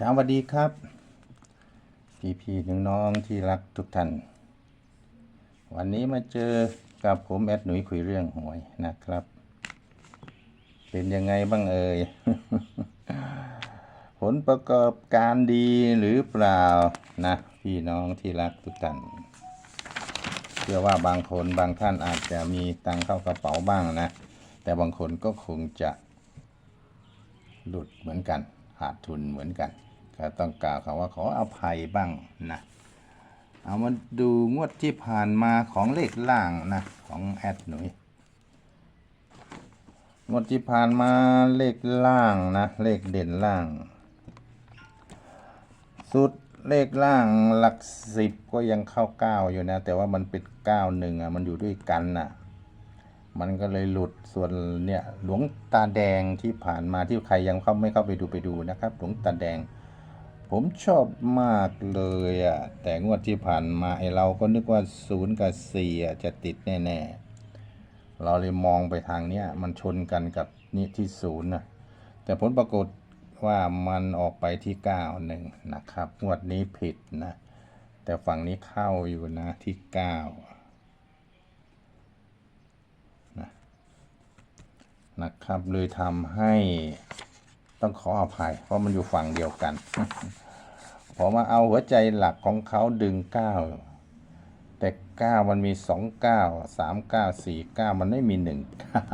กาบสวัสดีครับ พี่พี่น้องน้องที่รักทุกท่าน วันนี้มาเจอกับผมแอดหนุ่ยคุยเรื่องหวยนะครับ เป็นยังไงบ้างเอ่ย ผลประกอบการดีหรือเปล่านะ พี่น้องที่รักทุกท่านเชื่อว่าบางคนบางท่านอาจจะมีตังเข้ากระเป๋าบ้างนะ แต่บางคนก็คงจะหลุดเหมือนกันขาดทุนเหมือนกัน ก็ต้องกล่าวคำว่าขออภัยบ้างนะเอามาดูงวดที่ผ่านมาของเลขล่างนะของแอดหนุ่ยงวดที่ผ่านมาเลขล่างนะเลขเด่นล่าง สุดเลขล่างหลักสิบก็ยังเข้าเก้าอยู่นะ แต่ว่ามันเป็นเก้าหนึ่งอะมันอยู่ด้วยกันน่ะ มันก็เลยหลุดส่วนเนี่ยหลวงตาแดงที่ผ่านมาที่ใครยังเข้าไม่เข้าไปดูไปดูนะครับ หลวงตาแดง ผมชอบมากเลยอะ แต่งวดที่ผ่านมาไอเราก็นึกว่าศูนย์กับสี่อะจะติดแน่ๆ เราเลยมองไปทางเนี้ยมันชนกันกับนี่ที่ศูนย์นะแต่ผลปรากฏว่ามันออกไปที่เก้าหนึ่งนะครับ งวดนี้ผิดนะ แต่ฝั่งนี้เข้าอยู่นะที่เก้านะครับ เลยทำให้ ต้องขออภัย เพราะมันอยู่ฝั่งเดียวกันพอมาเอาหัวใจหลักของเขาดึงเก้าแต่เก้ามันมีสองเก้าสามเก้าสี่เก้ามันไม่มีหนึ่งเก้า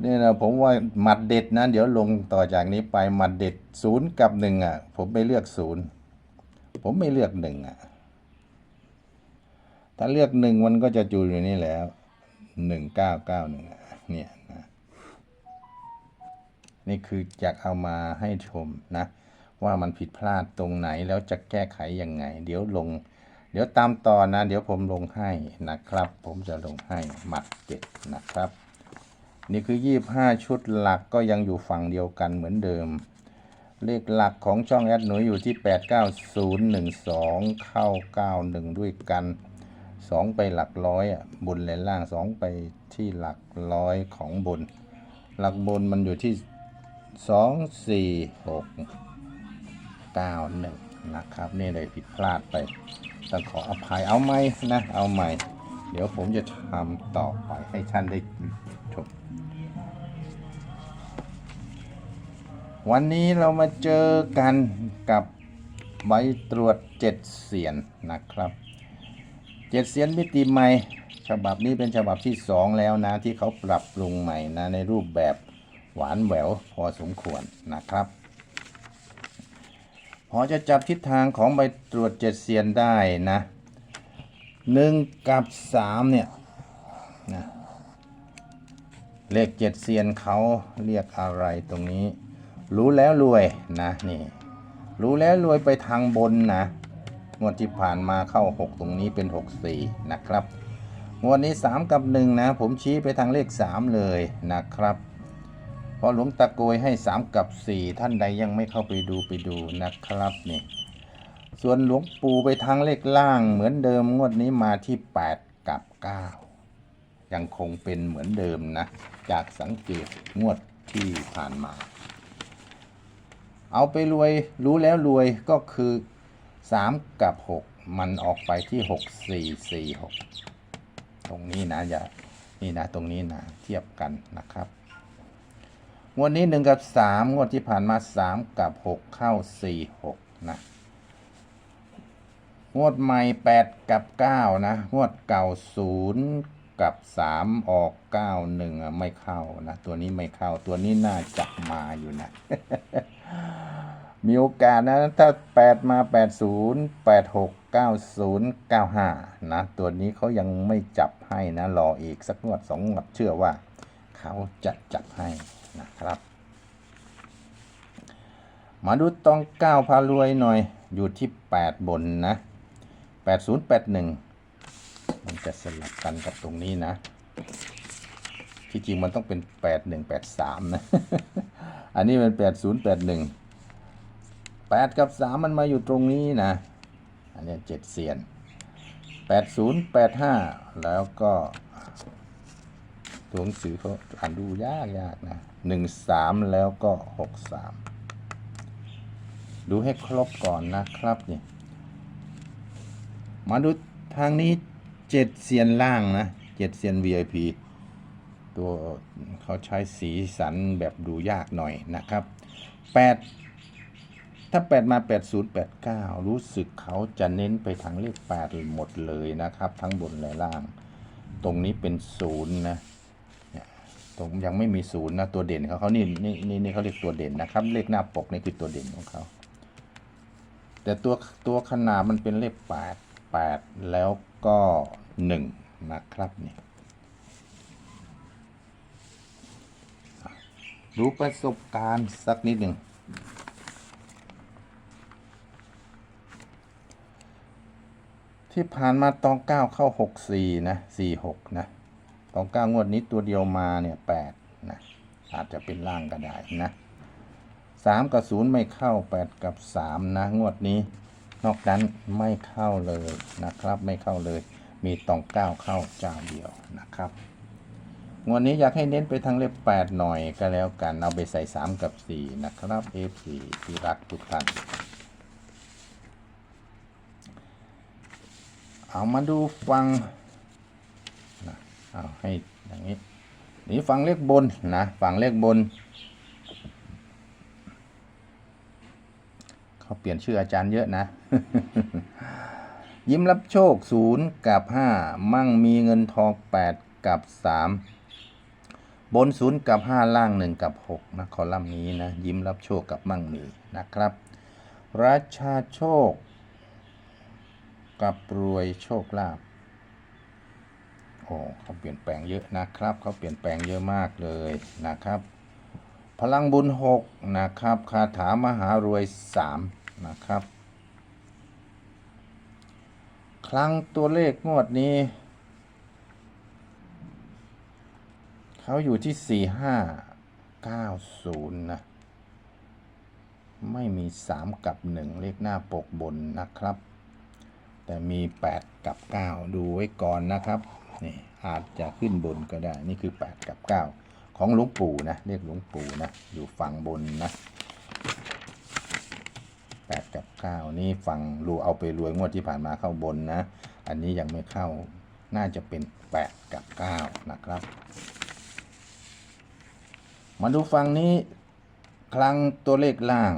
เนี่ยนะผมว่าหมัดเด็ดนะเดี๋ยวลงต่อจากนี้ไปหมัดเด็ดศูนย์กับหนึ่งอะ ผมไม่เลือกศูนย์ผมไม่เลือกหนึ่งอะ ถ้าเลือกหนึ่งมันก็จะจูอยู่นี่แล้วหนึ่งเก้าเก้าหนึ่งเนี่ย นี่คือจะเอามาให้ชมนะ ว่ามันผิดพลาดตรงไหนแล้วจะแก้ไขยังไง เดี๋ยวลง เดี๋ยวตามต่อนะ เดี๋ยวผมลงให้นะครับ ผมจะลงให้หมัดเจ็ดนะครับ นี่คือ 25 ชุดหลักก็ยังอยู่ฝั่งเดียวกันเหมือนเดิม เลขหลักของช่องแอดหนูอยู่ที่ 89012 เข้า 91 ด้วยกัน2ไปหลักร้อยอะบนและล่าง2ไปที่หลักร้อยของบน หลักบนมันอยู่ที่ 2 4 6 9 1นะครับ นี่เลยผิดพลาดไปต้องขออภัยเอาไหมนะ เอาใหม่ เดี๋ยวผมจะทำต่อไปให้ท่านได้ชมวันนี้เรามาเจอกันกับใบตรวจเจ็ดเสียนนะครับเจ็ดเสียนมิติใหม่ ฉบับนี้เป็นฉบับที่สองแล้วนะ ที่เขาปรับปรุงใหม่นะในรูปแบบ หวานแหววพอสมควรนะครับ พอจะจับทิศทางของใบตรวจเจ็ดเสียนได้นะหนึ่งกับสามเนี่ยนะเลขเจ็ดเซียนเขาเรียกอะไรตรงนี้ รู้แล้วรวยนะนี่รู้แล้วรวยไปทางบนนะงวดที่ผ่านมาเข้า 6 ตรงนี้เป็น 6 4 นะครับงวดนี้ 3 กับ 1 นะ ผมชี้ไปทางเลข 3 เลยนะครับ อหลวงตาโกยให้3กับ4ท่านใดยังไม่เข้าไปดูไปดูนะครับนี่ส่วนหลวงปู่ไปทางเลขล่างเหมือนเดิมงวดนี้มาที่8กับ9ยังคงเป็นเหมือนเดิมนะ จากสังเกตงวดที่ผ่านมา เอาไปรวยรู้แล้วรวยก็คือ3กับ6มันออกไปที่6 4 4 6ตรงนี้นะอย่านี่นะตรงนี้นะเทียบกันนะครับ งวดนี้1กับ3งวดที่ผ่านมา3กับ6เข้า4 6นะงวดใหม่8กับ9นะงวดเก่า0กับ3ออก9 1อะไม่เข้านะตัวนี้ไม่เข้าตัวนี้น่าจะมาอยู่นะ มีโอกาสนะถ้า8มา80 86 90 95นะตัวนี้เขายังไม่จับให้นะรออีกสักงวดสองงวดเชื่อว่า เขาจะจับให้ นะครับ มาดูตองเก้าพารวยหน่อยอยู่ที่ 8 บนนะ8081 มันจะสลับกันกับตรงนี้นะ ที่จริงมันต้องเป็น 8183 นะ อันนี้เป็น 8081 8 กับ 3 มันมาอยู่ตรงนี้นะ อันนี้เจ็ดเสียน 8085 แล้วก็ ตัวหนังสือเขาอ่านดูยากยากนะ13แล้วก็63ดูให้ครบก่อนนะครับนี่มาดูทางนี้เจ็ดเซียนล่างนะเจ็ดเซียน VIP ตัวเขาใช้สีสันแบบดูยากหน่อยนะครับแปดถ้าแปดมาแปดศูนย์แปดเก้ารู้สึกเขาจะเน้นไปทางเลขแปดหมดเลยนะครับ ทั้งบนและล่าง ตรงนี้เป็นศูนย์นะ ตรงยังไม่มีศูนย์นะตัวเด่นเขาเขานี่นี่นี่นี่เขาเรียกตัวเด่นนะครับ เลขหน้าปกนี่คือตัวเด่นของเขาแต่ตัวตัวขนาดมันเป็นเลขแปดแปดแล้วก็หนึ่งนะครับนี่ดูประสบการณ์สักนิดหนึ่งที่ผ่านมาตองเก้าเข้าหกสี่นะสี่หกนะ ตองเก้างวดนี้ตัวเดียวมาเนี่ยแปดนะอาจจะเป็นล่างก็ได้นะสามกับศูนย์ไม่เข้าแปดกับสามนะงวดนี้ นอกนั้นไม่เข้าเลยนะครับ ไม่เข้าเลย มีตองเก้าเข้าเจ้าเดียวนะครับงวดนี้อยากให้เน้นไปทางเลขแปดหน่อยก็แล้วกันเอาไปใส่สามกับสี่นะครับ F4 ที่รักทุกท่านเอามาดูฟัง ให้อย่างนี้นี่ฟังเลขบนนะฟังเลขบน เขาเปลี่ยนชื่ออาจารย์เยอะนะ ยิ้มรับโชคศูนย์กับห้ามั่งมีเงินทองแปดกับสามบนศูนย์กับห้าล่างหนึ่งกับหกนะคอลัมน์นี้นะ ยิ้มรับโชคกับมั่งมีนะครับ ราชาโชค กับรวยโชคลาภ โอ้เขาเปลี่ยนแปลงเยอะนะครับเขาเปลี่ยนแปลงเยอะมากเลยนะครับ พลังบุญหกนะครับคาถามหารวยสามนะครับ ครั้งตัวเลขงวดนี้เขาอยู่ที่สี่ห้าเก้าศูนย์นะไม่มีสามกับหนึ่งเลขหน้าปกบนนะครับ แต่มี 8 กับ 9 ดูไว้ก่อนนะครับ นี่อาจจะขึ้นบนก็ได้ นี่คือ 8 กับ 9 ของหลวงปู่นะ เรียกหลวงปู่นะ อยู่ฝั่งบนนะ 8 กับ 9 นี่ฝั่งรูเอาไปรวยงวดที่ผ่านมาเข้าบนนะ อันนี้ยังไม่เข้า น่าจะเป็น 8 กับ 9 นะครับ มาดูฝั่งนี้ครั้งตัวเลขล่าง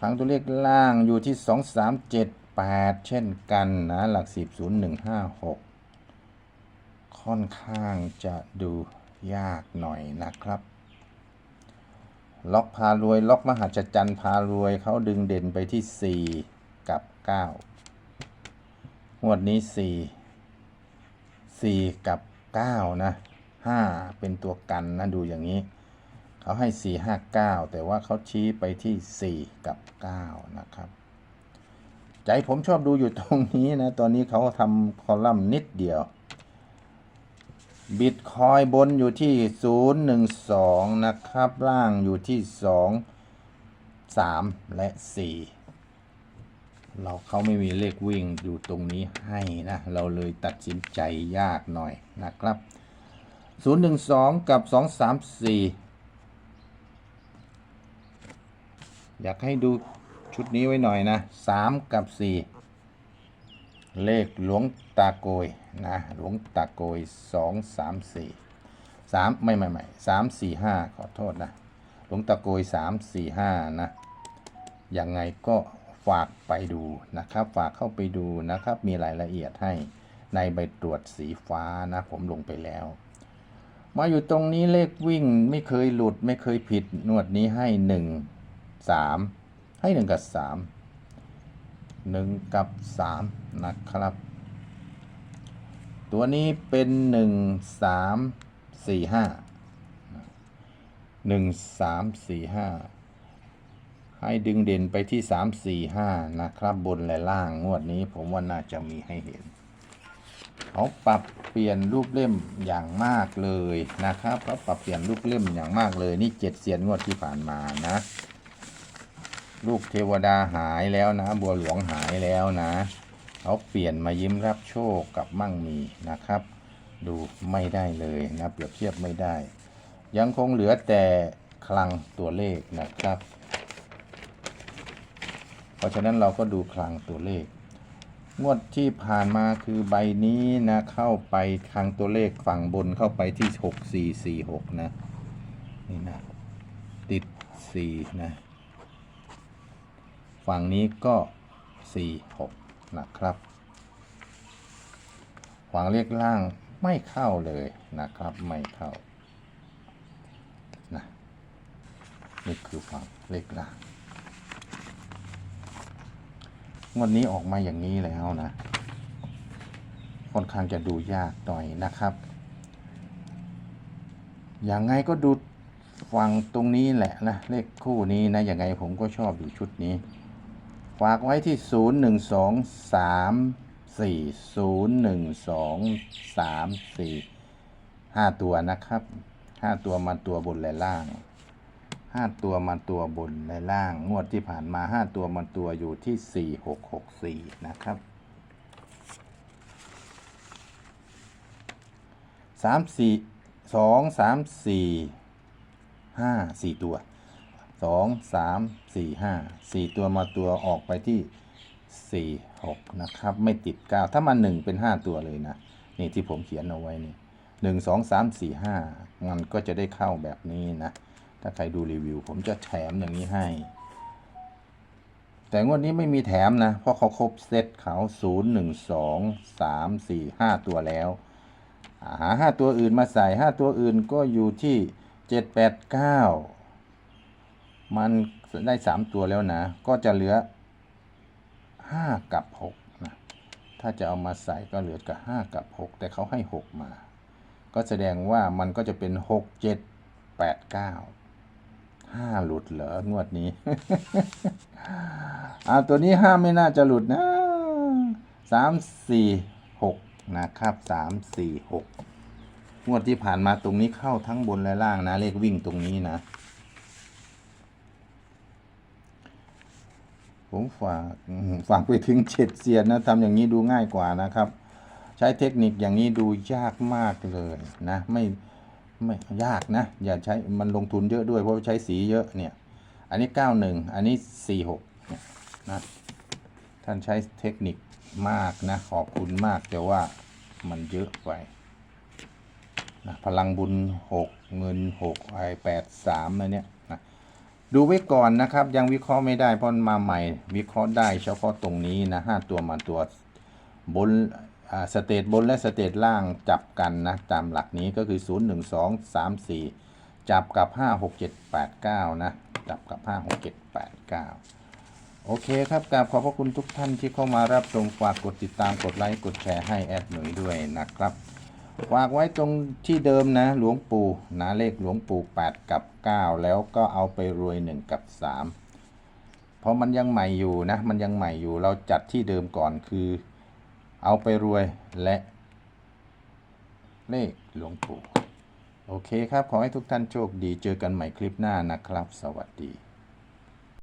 ทางตัวเลขล่างอยู่ที่ 2 3 7 8 เช่นกันนะหลัก 10 0 1 5 6 ค่อนข้างจะดูยากหน่อยนะครับ ล็อกพารวย ล็อกมหาจัจรรย์พารวยเขาดึงเด่นไปที่ 4 กับ 9 งวดนี้ 4 4 กับ 9 นะ 5 เป็นตัวกันนะ ดูอย่างนี้ เขาให้ 4 5 9 แต่ว่าเขาชี้ไปที่ 4 กับ 9 นะครับ ใจผมชอบดูอยู่ตรงนี้นะ ตอนนี้เขาทำคอลัมน์นิดเดียว บิตคอยบนอยู่ที่ 012 นะครับ ล่างอยู่ที่ 2 3 และ 4 เราเขาไม่มีเลขวิ่งอยู่ตรงนี้ให้นะ เราเลยตัดสินใจยากหน่อยนะครับ 012 กับ 234 อยากให้ดู ชุดนี้ไว้หน่อยนะสามกับสี่เลขหลวงตาโกยนะหลวงตาโกยสองสามสี่สามไม่ไม่ไม่สามสี่ห้าขอโทษนะหลวงตาโกยสามสี่ห้านะยังไงก็ฝากไปดูนะครับ ฝากเข้าไปดูนะครับ มีรายละเอียดให้ในใบตรวจสีฟ้านะ ผมลงไปแล้ว มาอยู่ตรงนี้เลขวิ่งไม่เคยหลุดไม่เคยผิดนวดนี้ให้หนึ่งสาม ให้หนึ่งกับสามหนึ่งกับสามนะครับ ตัวนี้เป็นหนึ่งสามสี่ห้าหนึ่งสามสี่ห้าให้ดึงเด่นไปที่สามสี่ห้านะครับ บนและล่างงวดนี้ผมว่าน่าจะมีให้เห็นเขาปรับเปลี่ยนรูปเล่มอย่างมากเลยนะครับเขาปรับเปลี่ยนรูปเล่มอย่างมากเลยนี่เจ็ดเสียนงวดที่ผ่านมานะ ลูกเทวดาหายแล้วนะ บัวหลวงหายแล้วนะเขาเปลี่ยนมายิ้มรับโชคกับมั่งมีนะครับ ดูไม่ได้เลยนะเปรียบเทียบไม่ได้ ยังคงเหลือแต่คลังตัวเลขนะครับ เพราะฉะนั้นเราก็ดูคลังตัวเลข งวดที่ผ่านมาคือใบนี้นะเข้าไปคลังตัวเลขฝั่งบนเข้าไปที่หกสี่สี่หกนะ นี่นะ ติดสี่นะ ฝั่งนี้ก็สี่หกนะครับ ฝั่งเลขล่างไม่เข้าเลยนะครับ ไม่เข้านะนี่คือฝั่งเลขล่างงวดนี้ออกมาอย่างนี้แล้วนะ ค่อนข้างจะดูยากหน่อยนะครับ อย่างไงก็ดูฟังตรงนี้แหละนะ เลขคู่นี้นะ อย่างไงผมก็ชอบอยู่ชุดนี้ ฝากไว้ที่ 0 1 2 3 4 0 1 2 3 4 5 ตัวนะครับ 5 ตัวมาตัวบนและล่างห้าตัวมาตัวบนและล่าง งวดที่ผ่านมาห้าตัวมาตัวอยู่ที่สี่หกหกสี่นะครับสามสี่สองสามสี่ห้าสี่ตัว สองสามสี่ห้าสี่ตัวมาตัวออกไปที่สี่หกนะครับ ไม่ติดเก้าถ้ามาหนึ่งเป็นห้าตัวเลยนะ นี่ที่ผมเขียนเอาไว้นี่หนึ่งสองสามสี่ห้ามันก็จะได้เข้าแบบนี้นะ ถ้าใครดูรีวิว ผมจะแถมอย่างนี้ให้ แต่งวดนี้ไม่มีแถมนะ เพราะเขาครบเซตเขา0 1 2 3 4 5ตัวแล้วหา5ตัวอื่นมาใส่5ตัวอื่นก็อยู่ที่7 8 9 มันได้3ตัวแล้วนะ ก็จะเหลือ5กับ6นะ ถ้าจะเอามาใส่ก็เหลือกับ5กับ6แต่เขาให้6มา ก็แสดงว่ามันก็จะเป็น6 7 8 9ห้าหลุดเหรองวดนี้อาตัวนี้ห้าไม่น่าจะหลุดนะสามสี่หกนะครับสามสี่หกงวดที่ผ่านมาตรงนี้เข้าทั้งบนและล่างนะ เลขวิ่งตรงนี้นะ ผมฝากฝากไปถึงเจ็ดเซียนนะทำอย่างนี้ดูง่ายกว่านะครับ ใช้เทคนิคอย่างนี้ดูยากมากเลยนะไม่ไม่ยากนะ อย่าใช้มันลงทุนเยอะด้วยเพราะใช้สีเยอะเนี่ย อันนี้ 91 อันนี้ 46เนี่ยนะท่านใช้เทคนิคมากนะขอบคุณมากแต่ว่ามันเยอะไปนะพลังบุญ 6 เงิน6ไอ8 3อะไรเนี่ยนะ ดูไว้ก่อนนะครับ ยังวิเคราะห์ไม่ได้เพราะมาใหม่ วิเคราะห์ได้เฉพาะตรงนี้นะ5ตัวมาตัวบนสเตตบนและสเตตล่างจับกันนะตามหลักนี้ก็คือ 0 1 2 3 4 จับกับ 5 6 7 8 9 นะ จับกับ 5 6 7 8 9 โอเคครับกราบขอบพระคุณทุกท่านที่เข้ามารับชมฝากกดติดตามกดไลค์ กดแชร์ให้แอดหนุ่ยด้วยนะครับ ฝากไว้ตรงที่เดิมนะหลวงปู่นะเลขหลวงปู่ 8 กับ 9 แล้วก็เอาไปรวย 1 กับ 3 เพราะมันยังใหม่อยู่นะ มันยังใหม่อยู่เราจัดที่เดิมก่อนคือ เอาไปรวยและ เลขหลวงปู่ โอเคครับ ขอให้ทุกท่านโชคดีเจอกันใหม่คลิปหน้านะครับ สวัสดี